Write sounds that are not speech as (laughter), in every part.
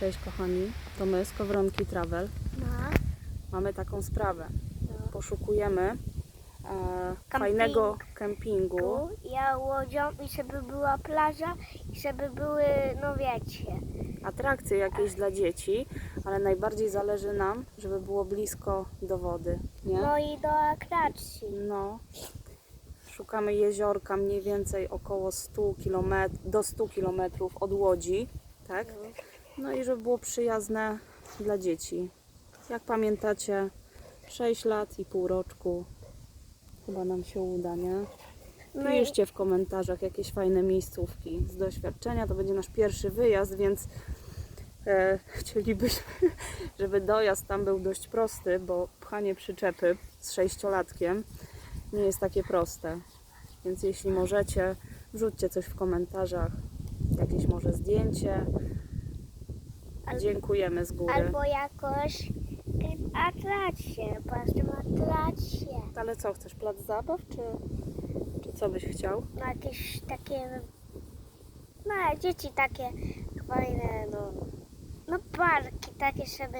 Cześć kochani, to my z Kowronki Travel. No. Mamy taką sprawę. Poszukujemy e, fajnego kempingu. Ja łodzią i żeby była plaża i żeby były, no wiecie. Atrakcje jakieś dla dzieci, ale najbardziej zależy nam, żeby było blisko do wody. Nie? No i do atrakcji. No. Szukamy jeziorka mniej więcej około 100 km, do 100 km od Łodzi, tak? No i żeby było przyjazne dla dzieci. Jak pamiętacie, 6 lat i pół roczku. Chyba nam się uda, nie? No Piszcie w komentarzach jakieś fajne miejscówki z doświadczenia. To będzie nasz pierwszy wyjazd, więc e, (laughs) chcielibyśmy, żeby dojazd tam był dość prosty, bo pchanie przyczepy z sześciolatkiem nie jest takie proste. Więc jeśli możecie, wrzućcie coś w komentarzach, jakieś może zdjęcie. Dziękujemy z góry. albo jakoś atrakcje, patrzmy atrakcje. Ale co, chcesz plac zabaw, czy, czy co byś chciał? No jakieś takie, no dzieci takie fajne, no, no parki takie, żeby,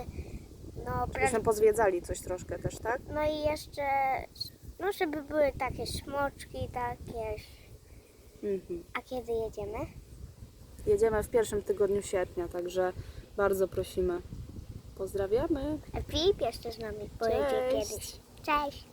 no, pra- Żebyśmy pozwiedzali coś troszkę też, tak? no i jeszcze, no żeby były takie smoczki, takie, Mhm. a kiedy jedziemy? Jedziemy w pierwszym tygodniu sierpnia, także bardzo prosimy. Pozdrawiamy. Filip jeszcze z nami pojedzie Cześć. kiedyś. Cześć!